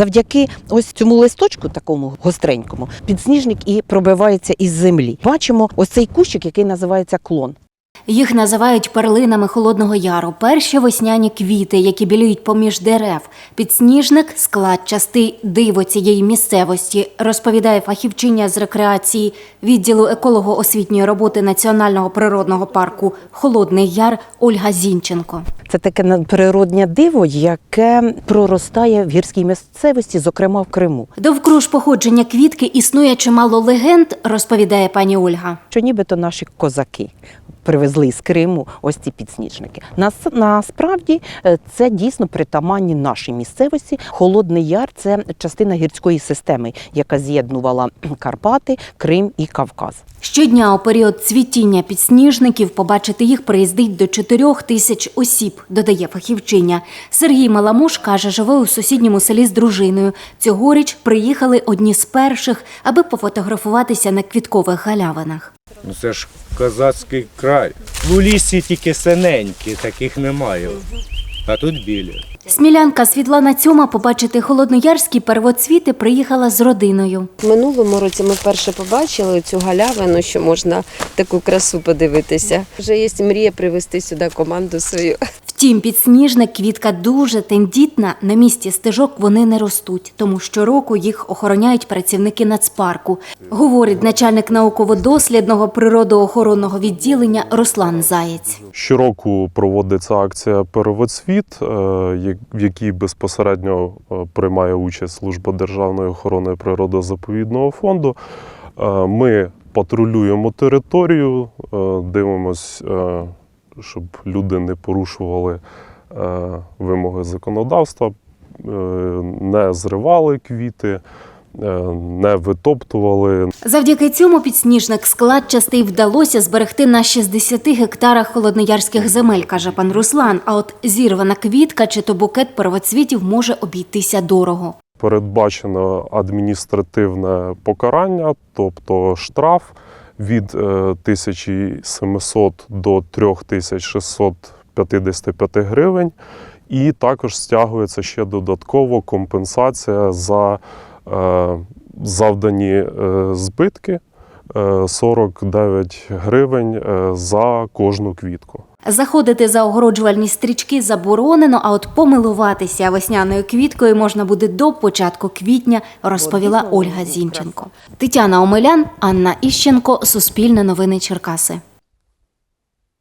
Завдяки ось цьому листочку, такому гостренькому, підсніжник і пробивається із землі. Бачимо ось цей кущик, який називається клон. Їх називають перлинами Холодного Яру. Перші весняні квіти, які білюють поміж дерев. Підсніжник складчастий диво цієї місцевості, розповідає фахівчиня з рекреації відділу еколого-освітньої роботи Національного природного парку Холодний Яр Ольга Зінченко. Це таке природнє диво, яке проростає в гірській місцевості, зокрема в Криму. Довкруж походження квітки існує чимало легенд, розповідає пані Ольга. Що нібито наші козаки привезли з Криму ось ці підсніжники. Нас, насправді е, це дійсно притаманні нашій місцевості. Холодний Яр це частина гірської системи, яка з'єднувала Карпати, Крим і Кавказ. Щодня у період цвітіння підсніжників побачити їх приїздить до 4 тисяч осіб, додає фахівчиня. Сергій Маламуш каже, живе у сусідньому селі з дружиною. Цьогоріч приїхали одні з перших, аби пофотографуватися на квіткових галявинах. Ну це ж козацький край. У лісі тільки синенькі, таких немає. А тут білі. Смілянка Світлана Цьома побачити холодноярські первоцвіти приїхала з родиною. В минулому році ми вперше побачили цю галявину, що можна таку красу подивитися. Вже є мрія привезти сюди команду свою. Втім, підсніжник квітка дуже тендітна. На місці стежок вони не ростуть, тому щороку їх охороняють працівники нацпарку, говорить начальник науково-дослідного природоохоронного відділення Руслан Заєць. Щороку проводиться акція Первоцвіт, е, в якій безпосередньо е, приймає участь Служба державної охорони природозаповідного фонду. Е, Ми патрулюємо територію, дивимось, щоб люди не порушували е, вимоги законодавства, е, не зривали квіти, е, не витоптували, Завдяки цьому підсніжник складчастий вдалося зберегти на 60 гектарах холодноярських земель, каже пан Руслан. А от зірвана квітка чи то букет первоцвітів може обійтися дорого. передбачено адміністративне покарання, тобто штраф від е, 1700 до 3655 гривень, і також стягується ще додатково компенсація за е, завдані е, збитки. е, 49 гривень е, за кожну квітку. Заходити за огороджувальні стрічки заборонено, а от помилуватися весняною квіткою можна буде до початку квітня, розповіла Ольга Зінченко. Тетяна Омелян, Анна Іщенко, Суспільне новини Черкаси.